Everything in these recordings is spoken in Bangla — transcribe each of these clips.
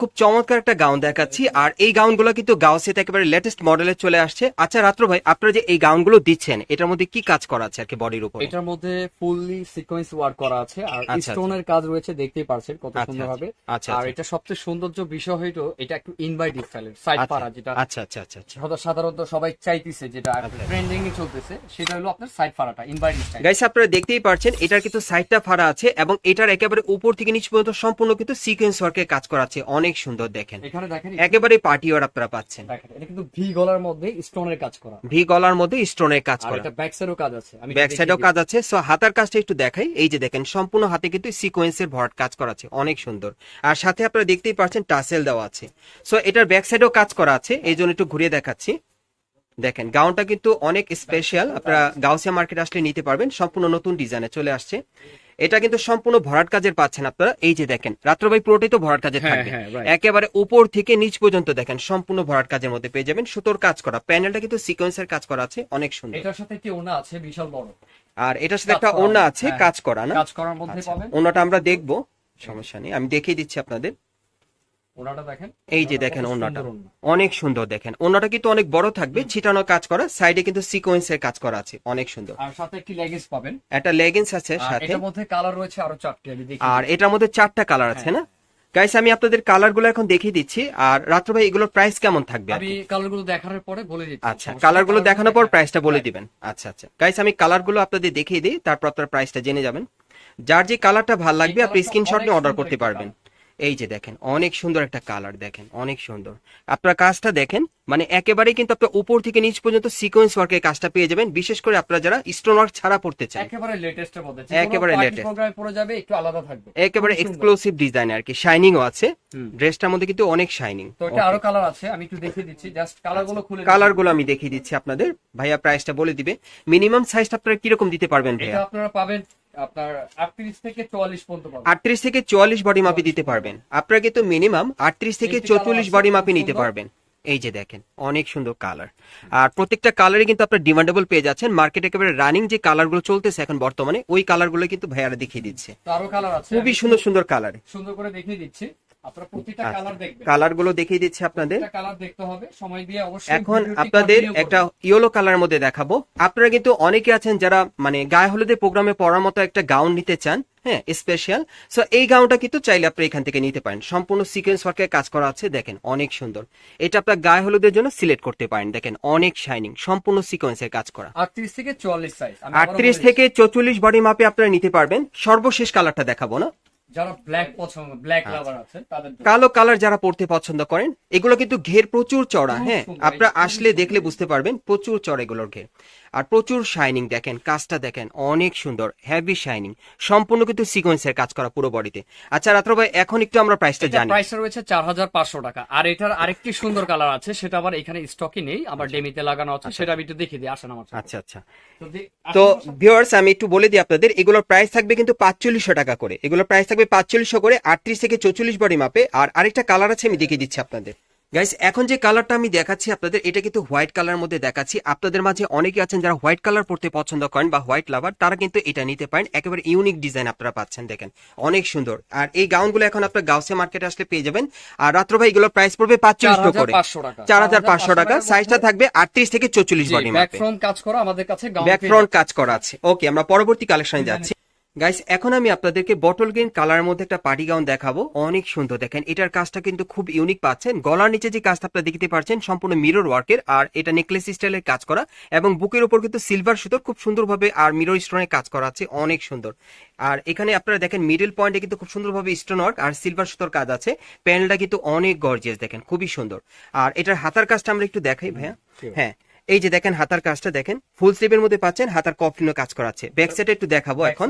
খুব চমৎকার একটা গাউন দেখাচ্ছি। আর এই গাউনগুলো কিন্তু গাউসেতে একেবারে লেটেস্ট মডেলে চলে আসছে। আচ্ছা রাত্র ভাই আপনারা যে এই গাউনগুলো দিচ্ছেন এটার মধ্যে কি কাজ করা আছে আর কি বডির উপর? এটার মধ্যে ফুললি সিকোয়েন্স ওয়ার্ক করা আছে। আর আচ্ছা, স্টোনের কাজ রয়েছে দেখতেই পারছেন কত আচ্ছা, সুন্দর আচ্ছা, আর আচ্ছা। এটা সবচেয়ে সৌন্দর্য বিষয় হইল এটা একটু ইনভাইট স্টাইলের সাইড পাড়া যেটা আচ্ছা আচ্ছা আচ্ছা আচ্ছা। সাধারণত সবাই চাইতেছে যেটা ট্রেন্ডিং এ চলতেছে সেটা হলো আপনার সাইড পাড়াটা ইনভাইট স্টাইল গাইস আপনারা দেখতেই পারছেন এটার কিন্তু সাইডটা ফাড়া আছে এবং এটার একেবারে উপর থেকে নিচ পর্যন্ত সম্পূর্ণ কিন্তু সিকোয়েন্স ওয়ার্কের কাজ করা আছে। অনেক সুন্দর দেখেন। এখানে দেখেন একেবারে পার্টি ওয়ার আপনারা পাচ্ছেন। এটা কিন্তু ভি গলার মধ্যে স্টোনের কাজ করা। ভি গলার মধ্যে স্টোনের কাজ করা। এটা ব্যাক সাইডেও কাজ আছে। আমি ব্যাক একটু কাজ আছে। সো হাতার কাজটা একটু দেখাই। এই যে দেখেন সম্পূর্ণ হাতে কিন্তু সিকোয়েন্সের ভরাট কাজ করা আছে। অনেক সুন্দর। আর সাথে আপনারা দেখতেই পাচ্ছেন টাসেল দেওয়া আছে। সো এটার ব্যাক সাইডেও কাজ করা আছে। এই জন্য একটু ঘুরিয়ে দেখাচ্ছি। দেখেন গাউনটা কিন্তু অনেক স্পেশাল আপনারা গাউসিয়া মার্কেট আসলে নিতে পারবেন। সম্পূর্ণ নতুন ডিজাইনে চলে আসছে। এটা কিন্তু সম্পূর্ণ ভরাট কাজের পাচ্ছেন আপনারা। এই যে দেখেন রাত্রবাই পুরোটাই তো ভরাট কাজের হ্যাঁ, থাকবে। হ্যাঁ, একেবারে উপর থেকে নিচ পর্যন্ত দেখেন সম্পূর্ণ ভরাট কাজের মধ্যে পেয়ে যাবেন। সুতোর কাজ করা প্যানেলটা কিন্তু সিকোয়েন্সের কাজ করা আছে অনেক সুন্দর। এটার সাথে কি ওনা আছে বিশাল বড়। আর এটার সাথে একটা ওনা ওড়না আছে হ্যাঁ। কাজ করা না? কাজ করার মধ্যে আচ্ছা, পাবেন। ওনাটা আমরা দেখব সমস্যা নেই। আমি দেখিয়ে দিচ্ছি আপনাদের। ওনাটা দেখেন। এই যে দেখেন ওড়না। অনেক সুন্দর দেখেন। ওড়নাটা কিন্তু অনেক বড় থাকবে ছিটানো কাজ করা। সাইডে কিন্তু সিকোয়েন্সের কাজ করা আছে অনেক সুন্দর। আর সাথে একটি লেগিংস পাবেন। একটা লেগিংস আছে সাথে। এটার মধ্যে কালার রয়েছে আরও চারটি আমি দেখি আর এটার মধ্যে চারটা কালার আছে হ্যাঁ। না? গাইস আমি আপনাদের কালারগুলো এখন দেখিয়ে দিচ্ছি। আর রাত্র ভাই এগুলোর প্রাইস কেমন থাকবে আমি কি? কালারগুলো দেখানোর পরে বলে দিচ্ছি। আচ্ছা সমস্যা কালারগুলো দেখানোর পর। প্রাইসটা বলে দিবেন। আচ্ছা আচ্ছা। গাইস আমি কালারগুলো আপনাদের দেখিয়ে দিই তারপর আপনার প্রাইসটা জেনে যাবেন। যার যে কালারটা ভালো লাগবে আপনি স্ক্রিনশট নিয়ে অর্ডার করতে পারবেন। এই যে দেখেন অনেক সুন্দর একটা কালার দেখেন অনেক সুন্দর। আপনার কাজটা দেখেন মানে একেবারেই কিন্তু আপনার উপর থেকে নিচ পর্যন্ত সিকোয়েন্স ওয়ার্কের কাজটা পেয়ে যাবেন বিশেষ করে আপনারা যারা স্টোন ওয়ার্ক ছাড়া পড়তে চান। একেবারে লেটেস্টের মধ্যে একেবারে latest। প্রোগ্রামে পড়ে যাবে একটু আলাদা থাকবে। একেবারে এক্সক্লুসিভ ডিজাইন আর কি শাইনিংও আছে। ড্রেসটার মধ্যে কিন্তু অনেক শাইনিং তো এটা আরও কালার আছে আমি একটু দেখিয়ে দিচ্ছি জাস্ট কালারগুলো খুলে কালারগুলো আমি দেখিয়ে দিচ্ছি আপনাদের। ভাইয়া প্রাইসটা বলে দিবে। মিনিমাম সাইজটা আপনারা কীরকম দিতে পারবেন এটা ভাইয়া? আপনারা পাবেন আপনার আটত্রিশ থেকে চুয়াল্লিশ পর্যন্ত পাবেন। আটত্রিশ থেকে চুয়াল্লিশ বডি মাপি দিতে পারবেন। আপনারা কিন্তু মিনিমাম আটত্রিশ থেকে তিনটি colour চৌচল্লিশ আছে, বডি মাপি নিতে পারবেন। এই যে দেখেন অনেক সুন্দর কালার আর প্রত্যেকটা কালারে কিন্তু আপনার ডিমান্ডেবল পেয়ে যাচ্ছেন। মার্কেটে একেবারে রানিং যে কালারগুলো চলতেছে এখন বর্তমানে ওই কালারগুলো কিন্তু ভাইয়ারা দেখিয়ে দিচ্ছে। আরও কালার আছে। খুবই সুন্দর সুন্দর কালার সুন্দর করে দেখিয়ে দিচ্ছি। আপনারা প্রতিটা কালার দেখবেন। কালারগুলো দেখিয়ে দিচ্ছে আপনাদের। কালার দেখতে হবে। সময় দিয়ে অবশ্যই এখন আপনাদের একটা ইয়েলো কালার মধ্যে দেখাবো। আপনারা কিন্তু অনেকে আছেন যারা মানে গায়ে হলুদের প্রোগ্রামে পড়ার মতো একটা গাউন নিতে চান হ্যাঁ স্পেশাল সো এই গাউনটা কিন্তু চাইলে আপনি এখান থেকে নিতে পারেন। সম্পূর্ণ সিকোয়েন্স ওয়ার্কের কাজ করা আছে দেখেন অনেক সুন্দর। এটা আপনার গায়ে হলুদের জন্য সিলেক্ট করতে পারেন দেখেন অনেক শাইনিং সম্পূর্ণ সিকোয়েন্সের কাজ করা। আটত্রিশ থেকে চুয়াল্লিশ সাইজ আটত্রিশ থেকে চৌচল্লিশ বডি মাপে আপনারা নিতে পারবেন। সর্বশেষ কালারটা দেখাবো না। যারা ব্ল্যাক পছন্দ ব্ল্যাক আচ্ছা। লাভার আছে তাদের কালো কালার যারা পড়তে পছন্দ করেন এগুলো কিন্তু ঘের প্রচুর চড়া হ্যাঁ? আপনারা আসলে দেখলে বুঝতে পারবেন প্রচুর চড়া এগুলোর ঘের। আর প্রচুর শাইনিং দেখেন কাজটা দেখেন অনেক সুন্দর হেভি শাইনিং সম্পূর্ণ কিন্তু সিকোয়েন্সের কাজ করা পুরো বডিতে আচ্ছা রাত্র ভাই এখন একটু আমরা প্রাইসটা এটা জানি। প্রাইসটা রয়েছে চার হাজার পাঁচশো টাকা। আর এটার আরেকটি সুন্দর কালার আছে সেটা আবার এখানে স্টকে নেই আবার ডেমিতে লাগানো আছে সেটা আমি একটু দেখিয়ে দিই আসেন আমার আচ্ছা আচ্ছা। তো। ভিউয়ার্স আমি একটু বলে দিই আপনাদের এগুলোর প্রাইস থাকবে কিন্তু পাঁচচল্লিশশো টাকা করে। এগুলোর প্রাইস থাকবে পাঁচচল্লিশশো করে আটত্রিশ থেকে চৌচল্লিশ বডি মাপে আর আরেকটা কালার আছে আমি দেখিয়ে দিচ্ছি আপনাদের। গাইস এখন যে কালারটা আমি দেখাচ্ছি আপনাদের এটা কিন্তু হোয়াইট কালার মধ্যে দেখাচ্ছি। আপনাদের মাঝে অনেকে আছেন যারা হোয়াইট কালার পড়তে পছন্দ করেন বা হোয়াইট লাভার তারা কিন্তু এটা নিতে পারেন। একেবারে ইউনিক ডিজাইন আপনারা পাচ্ছেন দেখেন। অনেক সুন্দর। আর এই গাউনগুলো এখন আপনার গাউসে মার্কেটে আসলে পেয়ে যাবেন। আর রাত্র ভাই এগুলোর প্রাইস পড়বে পাঁচচল্লিশশো করে। চার হাজার পাঁচশো টাকা। সাইজটা থাকবে আটত্রিশ থেকে চৌচল্লিশ জি, বডি ব্যাক ফ্রন্ট কাজ করা আমাদের কাছে gown ব্যাক ফ্রন্ট কাজ করা আছে। ওকে আমরা পরবর্তী কালেকশনে যাচ্ছি। গাইস এখন আমি আপনাদেরকে বটল গ্রিন কালারের মধ্যে একটা পার্টি গাউন দেখাবো। অনেক সুন্দর দেখেন। এটার কাজটা কিন্তু খুব ইউনিক পাচ্ছেন। গলার নিচে যে কাজটা আপনারা দেখতে পাচ্ছেন সম্পূর্ণ মিরর ওয়ার্কের আর এটা নেকলেস স্টাইলের কাজ করা। এবং বুকের উপর কিন্তু সিলভার সুতোর খুব সুন্দরভাবে আর মিরর স্টোনের কাজ করা আছে। অনেক সুন্দর। আর এখানে আপনারা দেখেন মিডল পয়েন্টে কিন্তু খুব সুন্দরভাবে স্টোন ওয়ার্ক আর সিলভার সুতোর কাজ আছে। প্যানেলটা কিন্তু অনেক গর্জিয়াস দেখেন। খুবই সুন্দর। আর এটার হাতার কাজটা আমরা একটু দেখাই ভাইয়া। হ্যাঁ। এই যে দেখেন হাতার কাজটা দেখেন ফুল স্লিভের মধ্যে পাচ্ছেন হাতার কফলিনও কাজ করা আছে। ব্যাক সাইডে একটু দেখাবো এখন।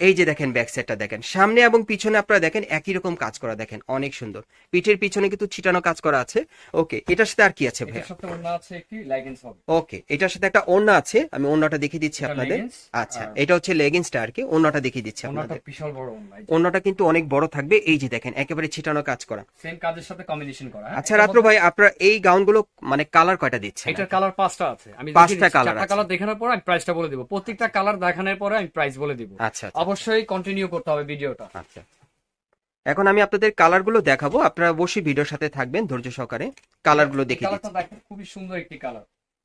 এই যে দেখেন ব্যাক সাইডটা দেখেন সামনে এবং পিছনে আপনারা দেখেন একই রকম কাজ করা দেখেন অনেক সুন্দর। পিঠের পিছনে কিন্তু ছিটানো কাজ করা আছে। ওকে এটার সাথে আর কি আছে ভাই। ওকে এটার সাথে একটা ওড়না আছে আমি ওড়নাটা দেখিয়ে দিচ্ছি আপনাদের। আচ্ছা এটা হচ্ছে লেগিংসটা আর কি ওড়নাটা দেখিয়ে দিচ্ছি আপনাদের। বিশাল বড় ওড়নাটা কিন্তু অনেক বড় থাকবে এই যে দেখেন একেবারে ছিটানো কাজ করা। Same কাজের সাথে combination করা, হ্যাঁ? আচ্ছা রাত্র ভাই আপনারা এই গাউনগুলো মানে কালার কয়টা দিচ্ছেন এটার কালার পাঁচটা আছে। আমি পাঁচটা কালার চারটা কালার দেখানোর পর আমি প্রাইসটা বলে দিব। প্রত্যেকটা কালার দেখানোর পরে আমি প্রাইস বলে দিব। আচ্ছা আচ্ছা, অবশ্যই কন্টিনিউ করতে হবে ভিডিওটা। আচ্ছা। এখন আমি আপনাদের কালারগুলো দেখাবো। আপনারা অবশ্যই ভিডিওর সাথে থাকবেন ধৈর্য সহকারে। কালারগুলো দেখে কালারটা দেখেন খুবই সুন্দর একটি কালার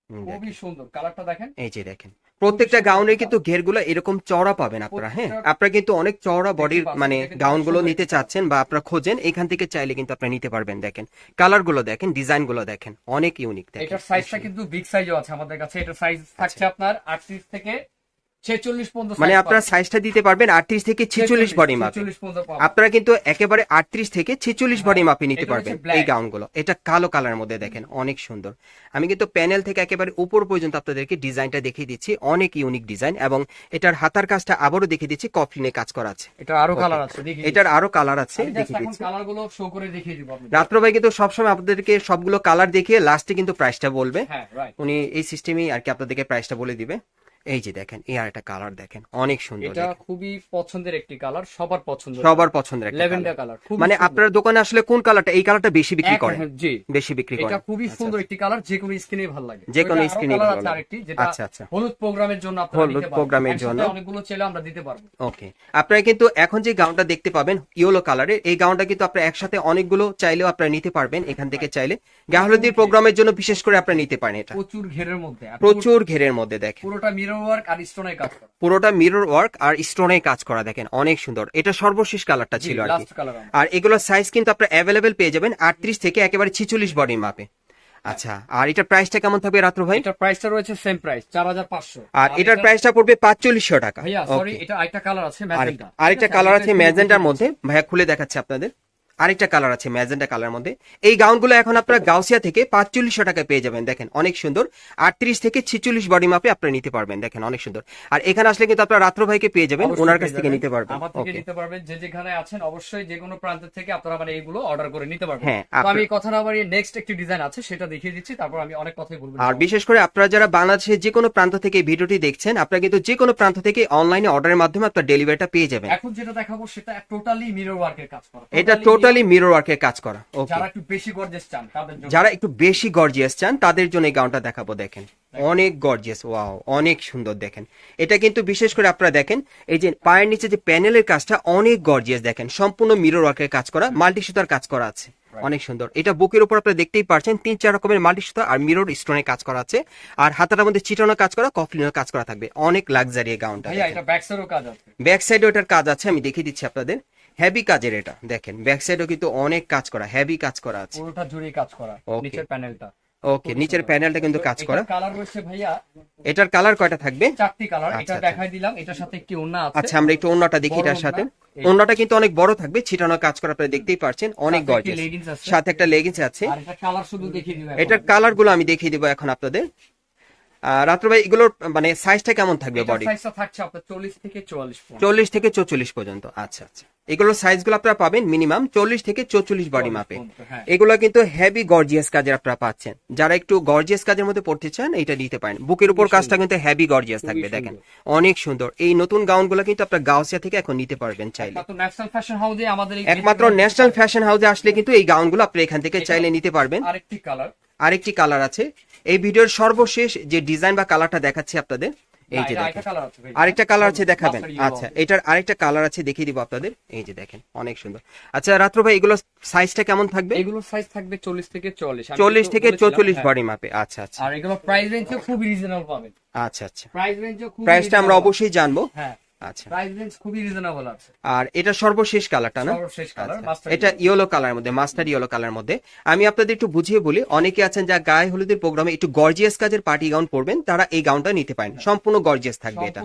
খুবই সুন্দর। কালারটা দেখেন। এই যে দেখেন প্রত্যেকটা গাউনের কিন্তু ঘেরগুলো এরকম চওড়া পাবেন আপনারা হ্যাঁ? আপনারা কিন্তু অনেক চওড়া বডির মানে গাউনগুলো নিতে চাচ্ছেন বা আপনারা খোঁজেন এখান থেকে চাইলে কিন্তু আপনারা নিতে পারবেন দেখেন। কালারগুলো দেখেন ডিজাইনগুলো দেখেন অনেক ইউনিক দেখেন এটার সাইজটা কিন্তু বিগ সাইজও আছে আমাদের কাছে। এটার সাইজ থাকছে আপনার আটত্রিশ থেকে ছেচল্লিশ পর্যন্ত। মানে আপনারা সাইজটা দিতে পারবেন আটত্রিশ থেকে ছেচল্লিশ বডি মাপে 46 পর্যন্ত পাবেন। আপনারা কিন্তু একেবারে আটত্রিশ থেকে ছেচল্লিশ বডি মাপে নিতে পারবেন। এই গাউনগুলো এটা কালো কালার মধ্যে দেখেন অনেক সুন্দর। আমি কিন্তু প্যানেল থেকে একেবারে উপর পর্যন্ত আপনাদেরকে ডিজাইনটা দেখিয়ে দিচ্ছি অনেক ইউনিক ডিজাইন এবং এটার হাতার কাজটা আবারও দেখিয়ে দিচ্ছি কফলিনে কাজ করা আছে। এটা আরও কালার আছে এটার আরও কালার আছে দেখিয়ে দিচ্ছি। কালারগুলো শো করে দেখিয়ে দিব রাত্র ভাই কিন্তু সবসময় আপনাদেরকে সবগুলো কালার দেখিয়ে লাস্টে কিন্তু প্রাইসটা বলবে। হ্যাঁ উনি এই সিস্টেমেই আর কি আপনাদেরকে প্রাইসটা বলে দিবে। এই যে দেখেন এই আর একটা কালার দেখেন অনেক সুন্দর এটা খুবই পছন্দের একটি কালার সবার পছন্দ সবার পছন্দের একটা ল্যাভেন্ডার কালার মানে আপনার দোকানে আসলে কোন কালারটা এই কালারটা বেশি বিক্রি করেন? জি। বেশি বিক্রি করেন। এটা খুবই সুন্দর একটি কালার যে কোনো স্কিনে ভালো লাগে। যে কোনো colour ভালো লাগে। আরেকটি যেটা আচ্ছা, আচ্ছা। হলুদ প্রোগ্রামের জন্য আপনারা হলুদ প্রোগ্রামের জন্য। অনেকগুলো চাইলে আমরা দিতে পারব। ওকে। আপনারা কিন্তু এখন যে গাউনটা দেখতে পাবেন ইয়েলো কালারের এই গাউনটা কিন্তু আপনারা একসাথে অনেকগুলো চাইলেও আপনারা নিতে পারবেন এখান থেকে চাইলে। গাহলদির প্রোগ্রামের জন্য বিশেষ করে আপনারা নিতে পারেন এটা। প্রচুর ঘেরের মধ্যে প্রচুর ঘেরের মধ্যে দেখেন। পুরোটা মিরর ওয়ার্ক আর স্টোনের কাজ করা। পুরোটা মিরর ওয়ার্ক আর স্টোনে কাজ করা দেখেন অনেক সুন্দর। এটা সর্বশেষ কালারটা ছিল আর কি। আর এগুলোর সাইজ কিন্তু আপনারা অ্যাভেলেবেল পেয়ে যাবেন আটত্রিশ থেকে একেবারে ছিচল্লিশ বডি মাপে আচ্ছা আর এটার প্রাইসটা কেমন থাকবে রাত্র ভাই? এটার প্রাইসটা রয়েছে সেম প্রাইস চার হাজার পাঁচশো। আর এটার প্রাইসটা পড়বে পাঁচচল্লিশশো টাকা। ভাইয়া সরি এটা আরেকটা কালার আছে ম্যাজেন্টা আরেকটা কালার আছে ম্যাজেন্টার মধ্যে। ভাইয়া খুলে দেখাচ্ছে আপনাদের। আরেকটা কালার আছে ম্যাজেন্টা কালার মধ্যে। এই গাউনগুলো এখন আপনারা গাউসিয়া থেকে পাঁচচল্লিশশো টাকা পেয়ে যাবেন দেখেন অনেক সুন্দর। আটত্রিশ থেকে ছিচল্লিশ বডি মাপে আপনারা নিতে পারবেন দেখেন অনেক সুন্দর। আর এখানে আসলে কিন্তু আপনারা রাত্র ভাইকে পেয়ে যাবেন ওনার কাছ থেকে নিতে পারবেন। আমার থেকে নিতে পারবেন যে যেখানে আছেন অবশ্যই যে কোনো প্রান্ত থেকে আপনারা মানে এইগুলো অর্ডার করে নিতে পারবেন। হ্যাঁ, তো আমি কথা না বাড়িয়ে নেক্সট একটি ডিজাইন আছে সেটা দেখিয়ে দিচ্ছি তারপর আমি অনেক কথাই বলব। আর বিশেষ করে আপনারা যারা বাংলাদেশের যে কোনো প্রান্ত থেকে ভিডিওটি দেখছেন আপনারা কিন্তু যে কোনো প্রান্ত থেকে অনলাইনে অর্ডারের মাধ্যমে আপনার ডেলিভারিটা পেয়ে যাবেন। এখন যেটা দেখাবো সেটা টোটালি মিরর ওয়ার্কের কাজ করা। এটা Totally টোটালি মিরর ওয়ার্কের কাজ করা। ওকে যারা একটু বেশি গর্জেস চান তাদের জন্য। যারা একটু বেশি গর্জিয়াস চান তাদের জন্য এই গাউনটা দেখাবো দেখেন। অনেক গর্জিয়াস ওয়াও অনেক সুন্দর দেখেন। এটা কিন্তু বিশেষ করে আপনারা দেখেন এই যে পায়ের নিচে যে প্যানেলের কাজটা অনেক গর্জিয়াস দেখেন। সম্পূর্ণ মিরর ওয়ার্কের কাজ করা মাল্টি সুতার কাজ করা আছে। অনেক সুন্দর। এটা বুকের উপর আপনারা দেখতেই পারছেন তিন চার রকমের মাল্টি সুতা আর মিরর স্টোনের কাজ করা আছে। আর হাতার মধ্যে চিটানো কাজ করা কফলিনের কাজ করা থাকবে। অনেক লাক্সারি গাউনটা ব্যাক সাইডও কাজ আছে। ব্যাক সাইডে ওটার কাজ আছে আমি দেখিয়ে দিচ্ছি আপনাদের। হেভি কাজের এটা দেখেন ব্যাক সাইডেও কিন্তু অনেক কাজ করা হেভি কাজ করা আছে। পুরোটা জুড়ে কাজ করা. নিচের প্যানেলটা ওকে নিচের প্যানেলটা কিন্তু কাজ করা। কালার রয়েছে ভাইয়া এটার কালার কয়টা থাকবে? চারটি কালার আচ্ছা, এটা আচ্ছা। দেখাই দিলাম এটার সাথে একটি ওন্না আছে। আচ্ছা আমরা একটু অন্যটা দেখি এটার সাথে। অন্যটা কিন্তু অনেক বড় থাকবে ছিটানো কাজ করা আপনারা দেখতেই পারছেন অনেক গর্জিয়াস সাথে একটা লেগিংস আছে। আর এটা কালার শুধু দেখিয়ে দিবেন এটার কালারগুলো আমি দেখিয়ে দিব এখন আপনাদের। রাত্র ভাই এগুলোর মানে সাইজটা কেমন থাকবে বডি সাইজটা থাকছে আপনার চল্লিশ থেকে চুয়াল্লিশ চল্লিশ থেকে চৌচল্লিশ পর্যন্ত আচ্ছা আচ্ছা। এগুলোর সাইজগুলো আপনারা পাবেন মিনিমাম চল্লিশ থেকে চৌচল্লিশ বডি মাপে। হ্যাঁ। এগুলো কিন্তু হেভি গর্জিয়াস কাজের আপনারা পাচ্ছেন। যারা একটু গর্জিয়াস কাজের মধ্যে পড়তে চান এটা নিতে পারেন। বুকের উপর কাজটা কিন্তু হেভি গর্জিয়াস থাকবে দেখেন। অনেক সুন্দর। এই নতুন গাউনগুলো কিন্তু আপনার গাউসিয়া থেকে এখন নিতে পারবেন চাইলে। একমাত্র ন্যাশনাল ফ্যাশন হাউসে আমাদের একমাত্র ন্যাশনাল ফ্যাশন হাউসে আসলে কিন্তু এই গাউনগুলো আপনি এখান থেকে চাইলে নিতে পারবেন। আরেকটি কালার আরেকটি কালার আছে। এই ভিডিওর সর্বশেষ যে ডিজাইন বা কালারটা দেখাচ্ছি আপনাদের এই যে দেখেন। আরেকটা কালার আছে দেখাবেন। আচ্ছা এটার আরেকটা কালার আছে দেখিয়ে দিব আপনাদের। এই যে দেখেন অনেক সুন্দর। আচ্ছা রাত্র ভাই এগুলো সাইজটা কেমন থাকবে? এগুলোর সাইজ থাকবে চল্লিশ থেকে চল্লিশ। আমি চল্লিশ কিন্তু থেকে বলেছিলাম, চৌচল্লিশ হ্যাঁ। বডি মাপে আচ্ছা আচ্ছা। আর এগুলো প্রাইস রেঞ্জে খুবই রিজনেবল পাবেন। আচ্ছা আচ্ছা। প্রাইস রেঞ্জে খুব প্রাইসটা আমরা অবশ্যই জানব। হ্যাঁ। আচ্ছা। প্রাইস রেঞ্জ খুবই রিজনেবল আছে। আর এটা সর্বশেষ কালারটা না? সর্বশেষ কালার আচ্ছা, এটা ইয়েলো কালার মধ্যে মাস্টার ইয়েলো কালার মধ্যে। আমি আপনাদের একটু বুঝিয়ে বলি অনেকে আছেন যা গায়ে হলুদের প্রোগ্রামে একটু গর্জিয়াস কাজের পার্টি গাউন পরবেন তারা এই গাউনটা নিতে পারেন। সম্পূর্ণ গর্জিয়াস থাকবে এটা।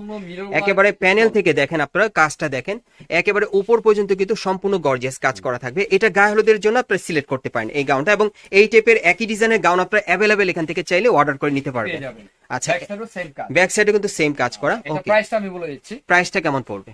একেবারে প্যানেল থেকে দেখেন আপনারা কাজটা দেখেন। একেবারে উপর পর্যন্ত কিন্তু সম্পূর্ণ গর্জিয়াস কাজ করা থাকবে। এটা গায়ে হলুদের জন্য আপনারা সিলেক্ট করতে পারেন এই গাউনটা এবং এই টাইপের একই ডিজাইনের গাউন আপনারা অ্যাভেলেবেল এখান থেকে চাইলে অর্ডার করে নিতে পারবেন। আচ্ছা ব্যাক সাইডে কিন্তু সেম কাজ করা। প্রাইসটা আমি বলে দিচ্ছি। প্রাইসটা কেমন পড়বে?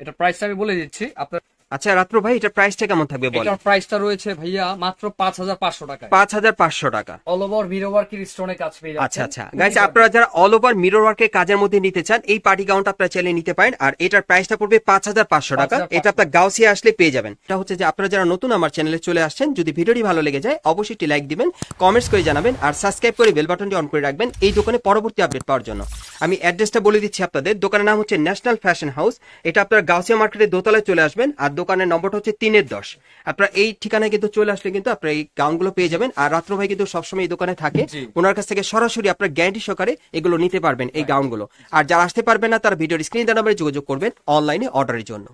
এটা প্রাইসটা আমি বলে দিচ্ছি। আপনার আচ্ছা রাত্র ভাই এটা প্রাইসটা কেমন থাকবে বলেন? এটার প্রাইসটা রয়েছে ভাইয়া মাত্র পাঁচ হাজার পাঁচশো টাকায়। পাঁচ হাজার পাঁচশো টাকা। অল ওভার মিরর ওয়ার্কের স্টোনে কাজ পেয়ে যাচ্ছেন। আচ্ছা আচ্ছা। আপনারা যারা অল ওভার মিরর ওয়ার্কের কাজের মধ্যে নিতে চান এই পার্টি গাউনটা আপনারা চাইলে নিতে পারেন। আর এটার প্রাইসটা পড়বে পাঁচ হাজার পাঁচশো টাকা। এটা আপনার গাউসিয়া আসলে পেয়ে যাবেন। এটা হচ্ছে যে আপনারা যারা নতুন আমার চ্যানেলে চলে আসছেন যদি ভিডিওটি ভালো লেগে যায় অবশ্যই একটি লাইক দিবেন কমেন্টস করে জানাবেন আর সাবস্ক্রাইব করে বেল বাটনটি অন করে রাখবেন এই দোকানে পরবর্তী আপডেট পাওয়ার জন্য। আমি অ্যাড্রেসটা বলে দিচ্ছি আপনাদের। দোকানের নাম হচ্ছে ন্যাশনাল ফ্যাশন হাউস এটা আপনার গাউসিয়া মার্কেটের দোতলায় চলে আসবেন আর দোকানের নম্বরটা হচ্ছে তিনের দশ। আপনার এই ঠিকানায় কিন্তু চলে আসলে কিন্তু আপনার এই গাউনগুলো পেয়ে যাবেন। আর রাত্র ভাই কিন্তু সবসময় এই দোকানে থাকে। ওনার কাছ থেকে সরাসরি আপনার গ্যারান্টি সহকারে এগুলো নিতে পারবেন এই গাউনগুলো। আর যারা আসতে পারবেন না তারা ভিডিওর স্ক্রিন নাম্বারে যোগাযোগ করবেন অনলাইনে অর্ডারের জন্য।